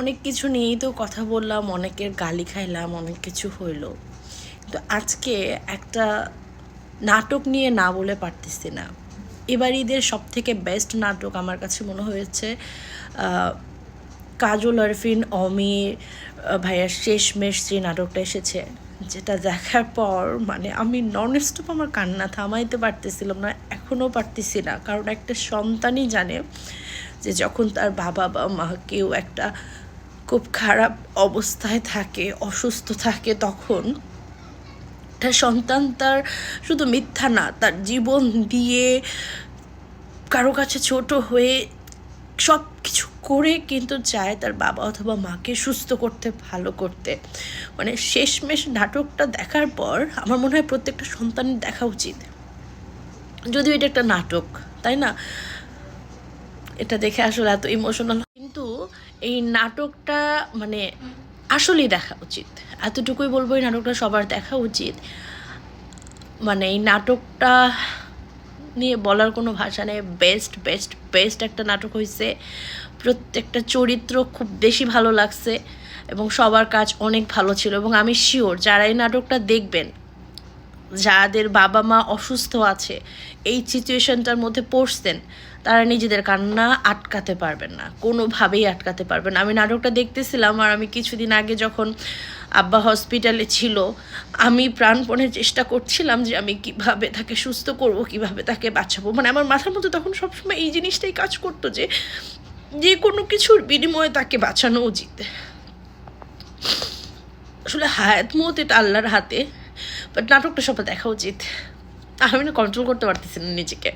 অনেক কিছু নিয়েই তো কথা বললাম, অনেকের গালি খাইলাম, অনেক কিছু হইল। তো আজকে একটা নাটক নিয়ে না বলে পারতেছি না। এবার ঈদের সব থেকে বেস্ট নাটক আমার কাছে মনে হয়েছে কাজল আরফিন অমি ভাইয়ার শেষমেশ যে নাটকটা এসেছে, যেটা দেখার পর মানে আমি নন স্টপ আমার কান্না থামাইতে পারতেছিলাম না এখনও পারতেছি না। কারণ একটা সন্তানই জানে যে যখন তার বাবা বা মা কেউ একটা খুব খারাপ অবস্থায় থাকে, অসুস্থ থাকে তখন। একটা সন্তান তার শুধু মিথ্যা না, তার জীবন দিয়ে কারও কাছে ছোট হয়ে সব কিছু করে কিন্তু চায় তার বাবা অথবা মাকে সুস্থ করতে, ভালো করতে। মানে শেষমেশ নাটকটা দেখার পর আমার মনে হয় প্রত্যেকটা সন্তানের দেখা উচিত। যদিও এটা একটা নাটক, তাই না? এটা দেখে আসলে এত ইমোশনাল এই নাটকটা মানে আসলেই দেখা উচিত। এতটুকুই বলব, এই নাটকটা সবার দেখা উচিত। মানে এই নাটকটা নিয়ে বলার কোনো ভাষা নেই। বেস্ট বেস্ট বেস্ট একটা নাটক হয়েছে প্রত্যেকটা চরিত্র খুব বেশি ভালো লাগছে এবং সবার কাজ অনেক ভালো ছিল এবং আমি শিওর, যারা এই নাটকটা দেখবেন যাদের বাবা মা অসুস্থ আছে, এই সিচুয়েশনটার মধ্যে পড়ছেন, তারা নিজেদের কান্না আটকাতে পারবেন না, কোনোভাবেই আটকাতে পারবেন আমি নাটকটা দেখতেছিলাম আর আমি কিছুদিন আগে যখন আব্বা হসপিটালে ছিল, আমি প্রাণপণে চেষ্টা করছিলাম যে আমি কীভাবে তাকে সুস্থ করব, কীভাবে তাকে বাঁচাবো। মানে আমার মাথার মধ্যে তখন সবসময় এই জিনিসটাই কাজ করতো যে যে কোনো কিছুর বিনিময়ে তাকে বাঁচানো উচিত আসলে হায়াত মত এটা আল্লাহর হাতে। বাট নাটকটা সবার দেখা উচিত। আমি না কন্ট্রোল করতে পারতেছি না নিজেকে।